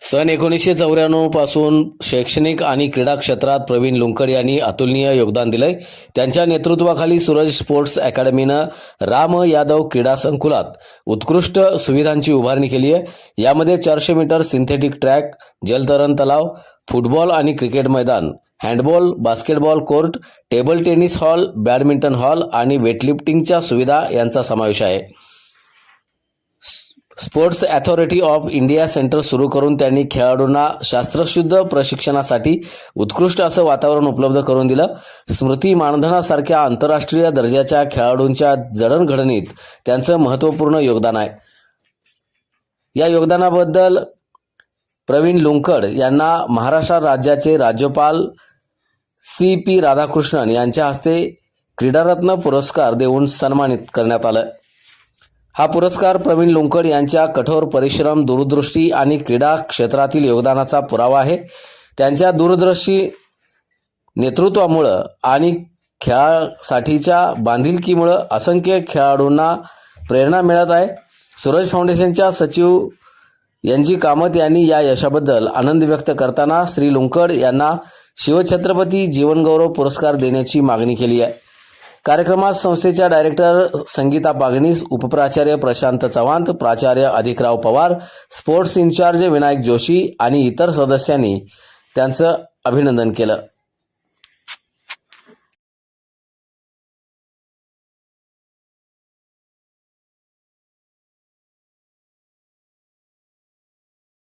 सन एकोणीसशे चौऱ्याण्णवपासून शैक्षणिक आणि क्रीडा क्षेत्रात प्रवीण लुंकड यांनी अतुलनीय योगदान दिलंय. त्यांच्या नेतृत्वाखाली सूरज स्पोर्ट्स अकॅडमीनं राम यादव क्रीडा संकुलात उत्कृष्ट सुविधांची उभारणी केली आहे. यामध्ये चारशे मीटर सिंथेटिक ट्रॅक जलतरण तलाव फुटबॉल आणि क्रिकेट मैदान handball basketball court table tennis hall badminton hall आणि वेटलिफ्टिंगच्या सुविधा यांचा समावेश आहे. Sports Authority of India centre सुरू करून त्यांनी खेळाडूंना शास्त्रशुद्ध प्रशिक्षणासाठी उत्कृष्ट असं वातावरण उपलब्ध करून दिलं. स्मृती मानधनासारख्या आंतरराष्ट्रीय दर्जाच्या खेळाडूंच्या जडणघडणीत त्यांचं महत्त्वपूर्ण योगदान आहे. या योगदानाबद्दल प्रवीण लुंकड यांना महाराष्ट्र राज्याचे राज्यपाल सी पी राधाकृष्णन यांच्या हस्ते क्रीडारत्न पुरस्कार देऊन सन्मानित करण्यात आलं. हा पुरस्कार प्रवीण लुंकड यांच्या कठोर परिश्रम दूरदृष्टी आणि क्रीडा क्षेत्रातील योगदानाचा पुरावा आहे. त्यांच्या दूरदर्शी नेतृत्वामुळं आणि खेळासाठीच्या बांधिलकीमुळं असंख्य खेळाडूंना प्रेरणा मिळत आहे. सूरज फाउंडेशनच्या सचिव एनजी कामत यांनी या यशाबद्दल आनंद व्यक्त करताना श्री लुंकड यांना शिवछत्रपती जीवनगौरव पुरस्कार देण्याची मागणी केली आहे. कार्यक्रमात संस्थेच्या डायरेक्टर संगीता बागनीस उपप्राचार्य प्रशांत चव्हाण प्राचार्य अधिकराव पवार स्पोर्ट्स इन्चार्ज विनायक जोशी आणि इतर सदस्यांनी त्यांचं अभिनंदन केलं.